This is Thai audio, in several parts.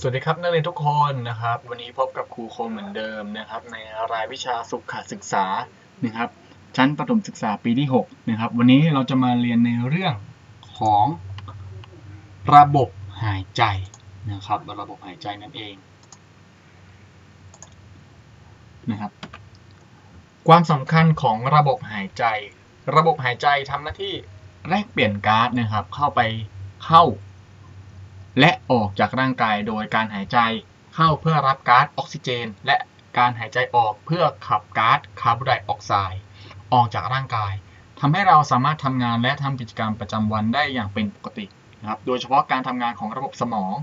สวัสดีครับนักเรียนทุกคนนะครับ วันนี้พบกับครูคมเหมือนเดิมนะครับ ในรายวิชาสุขศึกษานะครับ ชั้นประถมศึกษาปีที่6นะครับ วันนี้เราจะมาเรียนในเรื่องของระบบหายใจนะครับ ระบบหายใจนั่นเองนะครับ ความสำคัญของระบบหายใจ ระบบหายใจทำหน้าที่แลกเปลี่ยนก๊าซนะครับ เข้าไปเข้า และออกจากร่างกายโดยการหายใจเข้าเพื่อรับก๊าซออกซิเจน และการหายใจออกเพื่อขับก๊าซคาร์บอนไดออกไซด์ออกจากร่างกายทำให้เราสามารถทำงานและทำกิจกรรมประจำวันได้อย่างเป็นปกตินะครับโดยเฉพาะการทำงานของระบบสมอง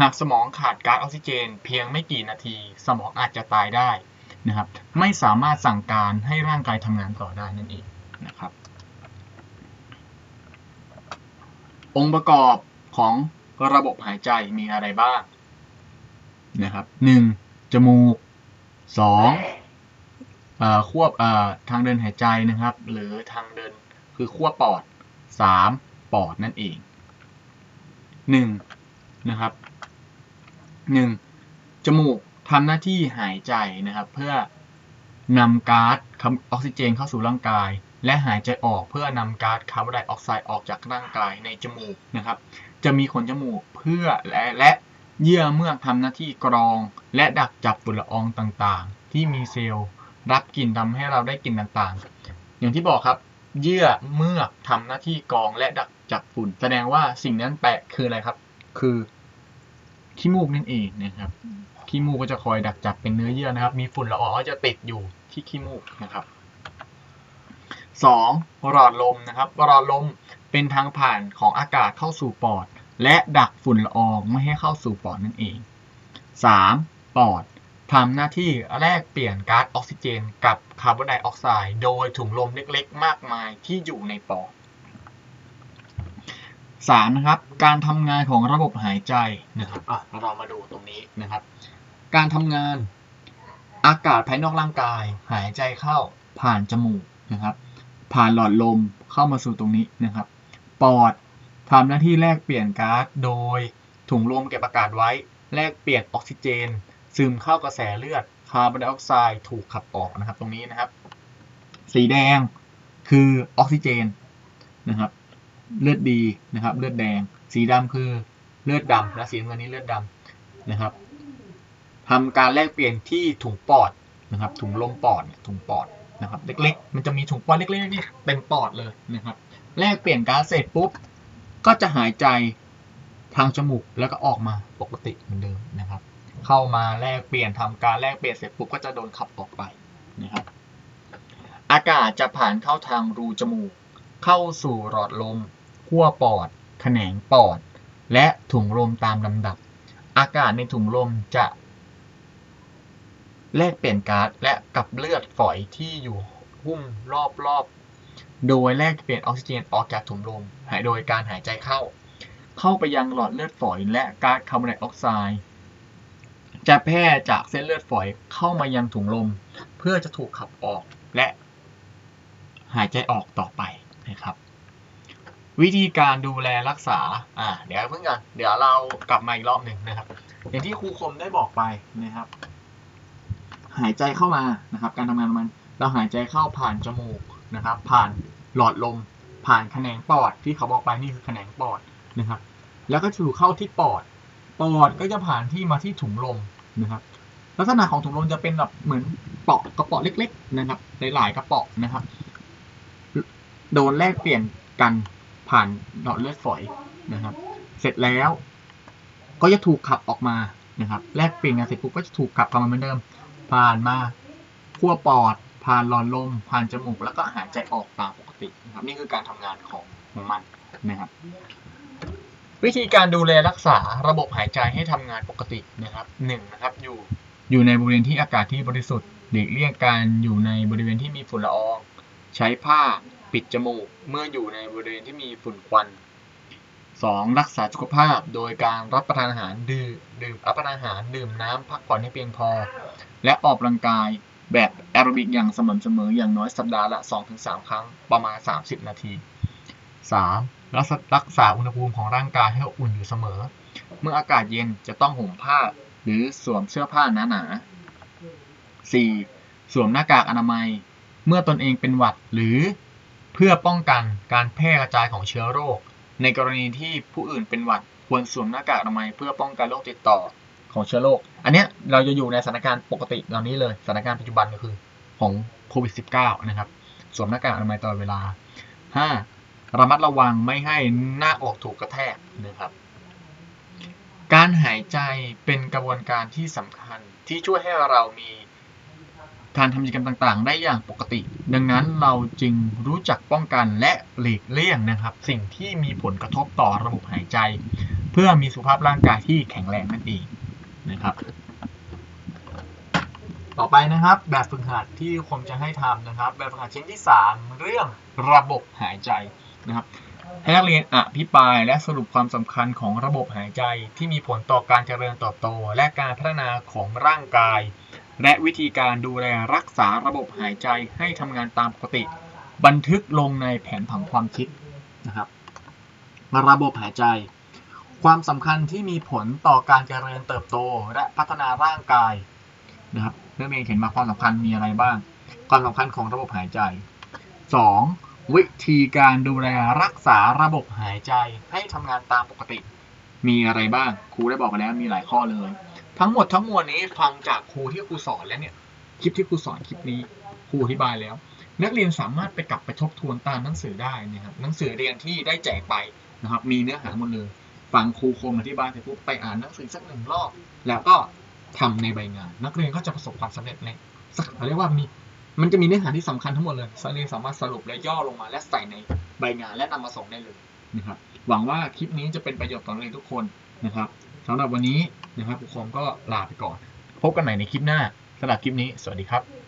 หากสมองขาดก๊าซออกซิเจน เพียงไม่กี่นาที สมองอาจจะตายได้นะครับไม่สามารถสั่งการให้ร่างกายทำงานต่อได้นั่นเองนะครับองค์ประกอบของ ระบบหายใจมีอะไรบ้างนะครับหนึ่งจมูกสองอควบทางเดินหายใจนะครับ หรือทางเดินคือขั้วปอดสามปอดนั่นเองหนึ่งนะครับหนึ่งจมูกทำหน้าที่หายใจนะครับ เพื่อนำก๊าซออกซิเจนเข้าสู่ร่างกาย และหายใจออกเพื่อนำก๊าซคาร์บอนไดออกไซด์ออกจากร่างกายในจมูกนะครับ จะมีขนจมูกเพื่อและและเยื่อเมือกทำหน้าที่กรอง และดักจับฝุ่นละอองต่างๆ ที่มีเซลล์รับกลิ่นทำให้เราได้กลิ่นต่างๆ อย่างที่บอกครับ เยื่อเมือกทำหน้าที่กรองและดักจับฝุ่น แสดงว่าสิ่งนั้นแปะคืออะไรครับ คือขี้มูกนั่นเองนะครับขี้มูกก็จะคอยดักจับเป็นเนื้อเยื่อนะครับ มีฝุ่นละอองก็จะติดอยู่ที่ขี้มูกนะครับ 2. หลอดลมนะครับหลอดลมเป็นทางผ่านของอากาศเข้าสู่ปอด และดักฝุ่นละอองไม่ให้เข้าสู่ปอดนั่นเอง 3. ปอดทำหน้าที่แลกเปลี่ยนก๊าซออกซิเจนกับคาร์บอนไดออกไซด์โดยถุงลมเล็กๆ มากมายที่อยู่ในปอด 3. นะครับ การทำงานของระบบหายใจนะครับอะเรามาดูตรงนี้นะครับ การทำงานอากาศภายนอกร่างกาย หายใจเข้าผ่านจมูกนะครับ ผ่านหลอดลมเข้ามาสู่ตรงนี้นะครับ ปอด ทำหน้าที่แลกเปลี่ยนก๊าซโดย ถุงลมเก็บอากาศไว้ แลกเปลี่ยนออกซิเจน ซึมเข้ากระแสเลือดคาร์บอนไดออกไซด์ถูกขับออกนะครับ ตรงนี้นะครับ สีแดงคือออกซิเจนนะครับ เลือดดีนะครับ เลือดแดง สีดำคือเลือดดำและสีเงินนี้เลือดดำนะครับทำการแลกเปลี่ยนที่ถุงปอดนะครับ ถุงลมปอดเนี่ยถุงปอดนะครับ เล็กๆ มันจะมีถุงปอดเล็กๆนี่เต็มปอดเลยนะครับ แลกเปลี่ยนก๊าซเสร็จปุ๊บ ก็จะหายใจทางจมูกแล้วก็ออกมาปกติเหมือนเดิมนะครับ เข้ามาแลกเปลี่ยนทำการแลกเปลี่ยนเสร็จปุ๊บก็จะโดนขับออกไปนะครับ อากาศจะผ่านเข้าทางรูจมูก เข้าสู่หลอดลมขั้วปอด แขนงปอด และถุงลมตามลำดับ อากาศในถุงลมจะแลกเปลี่ยนก๊าซและกับเลือดฝอยที่อยู่หุ้มรอบๆ โดยแลกเปลี่ยนออกซิเจนออกจากถุงลมหายโดยการหายใจเข้า เข้าไปยังหลอดเลือดฝอยและก๊าซคาร์บอนไดออกไซด์จะแพร่จากเส้นเลือดฝอยเข้ามายังถุงลม เพื่อจะถูกขับออกและหายใจออกต่อไปนะครับ วิธีการดูแลรักษาอ่าเดี๋ยวเพิ่งกันเดี๋ยวเรากลับมาอีกรอบหนึ่งนะครับ อย่างที่ครูคมได้บอกไปนะครับ หายใจเข้ามานะครับ การทำงานของมันเราหายใจเข้าผ่านจมูก นะครับ ผ่านหลอดลม ผ่านแขนงปอดที่เขาบอกไปนี่คือแขนงปอดนะครับ แล้วก็ถูกเข้าที่ปอด ปอดก็จะผ่านที่มาที่ถุงลมนะครับ ลักษณะของถุงลมจะเป็นแบบเหมือนเปาะกระเปาะเล็ก ๆ นะครับ หลายๆกระเปาะนะครับ โดนแลกเปลี่ยนกันผ่านหลอดเลือดฝอยนะครับ เสร็จแล้วก็จะถูกขับออกมานะครับ แลกเปลี่ยนกันเสร็จปุ๊บก็จะถูกขับกลับมาเหมือนเดิม ผ่านมาขั้วปอด ผ่านหลอดลมผ่านจมูกแล้วก็หายใจออกตามปกตินะครับนี่คือการทำงานของของมันนะครับวิธีการดูแลรักษาระบบหายใจให้ทำงานปกตินะครับหนึ่งนะครับอยู่อยู่ในบริเวณที่อากาศที่บริสุทธิ์หลีกเลี่ยงการอยู่ในบริเวณที่มีฝุ่นละออง ใช้ผ้าปิดจมูก เมื่ออยู่ในบริเวณที่มีฝุ่นควัน 2. รักษาสุขภาพโดยการรับประทานอาหารดื่มดื่มรับประทานอาหารดื่มน้ำพักผ่อนให้เพียงพอ และออกกำลังกาย แบบแอโรบิกอย่างสม่ำเสมออย่างน้อยสัปดาห์ละ 2-3 ครั้งประมาณ 30 นาที 3. รักษารักษาอุณหภูมิของร่างกายให้อบอุ่นอยู่เสมอ เมื่ออากาศเย็นจะต้องห่มผ้าหรือสวมเสื้อผ้าหนาๆ 4. สวมหน้ากากอนามัย เมื่อตนเองเป็นหวัดหรือเพื่อป้องกันการแพร่กระจายของเชื้อโรค ในกรณีที่ผู้อื่นเป็นหวัดควรสวมหน้ากากอนามัยเพื่อป้องกันโรคติดต่อ ของเชื้อโรค อันเนี้ยเราจะอยู่ในสถานการณ์ปกติเหล่านี้เลย สถานการณ์ปัจจุบันก็คือของโควิด -19 นะครับ สวมหน้ากากอนามัยตลอดเวลา 5. ระมัดระวังไม่ให้หน้าอกถูกกระแทกนะครับ การหายใจเป็นกระบวนการที่สำคัญที่ช่วยให้เรามีการทำกิจกรรมต่างๆ ได้อย่างปกติ ดังนั้นเราจึงรู้จักป้องกันและหลีกเลี่ยงนะครับ สิ่งที่มีผลกระทบต่อระบบหายใจ เพื่อมีสุขภาพร่างกายที่แข็งแรงนั่นเอง นะครับ ต่อไปนะครับแบบฝึกหัดที่ผมจะให้ทำนะครับ แบบฝึกหัดชิ้นที่ 3 เรื่องระบบหายใจนะครับให้นักเรียนอภิปรายและสรุปความสำคัญของระบบหายใจที่มีผลต่อการเจริญเติบโต และการพัฒนาของร่างกาย และวิธีการดูแลรักษาระบบหายใจให้ทำงานตามปกติ บันทึกลงในแผนผังความคิดนะครับระบบหายใจ ความสำคัญที่มีผลต่อการเจริญเติบโตและพัฒนาร่างกายนะครับเรื่องเองเห็นมาความสำคัญมีอะไรบ้าง ความสำคัญของระบบหายใจ 2. วิธีการดูแลรักษาระบบหายใจให้ทำงานตามปกติ มีอะไรบ้างครูได้บอกไปแล้วมีหลายข้อเลย ทั้งหมดทั้งมวลนี้ฟังจากครูที่ครูสอนแล้วเนี่ยคลิปที่ครูสอนคลิปนี้ครูอธิบายแล้ว นักเรียนสามารถไปกลับไปทบทวนตามหนังสือได้นะครับหนังสือเรียนที่ได้แจกไปนะครับมีเนื้อหาหมดเลย ฟังครูคมอธิบายเสร็จปุ๊บไปอ่านหนังสือสักหนึ่งรอบ แล้วก็ทำในใบงาน นักเรียนก็จะประสบความสำเร็จในสักเรียกว่ามีมันจะมีเนื้อหาที่สำคัญทั้งหมดเลยนักเรียนสามารถสรุปและย่อลงมาและใส่ในใบงานและนำมาส่งได้เลยนะครับหวังว่าคลิปนี้จะเป็นประโยชน์ต่อนักเรียนทุกคนนะครับสำหรับวันนี้นะครับครูคมก็ลาไปก่อน พบกันใหม่ในคลิปหน้าสำหรับคลิปนี้ สวัสดีครับ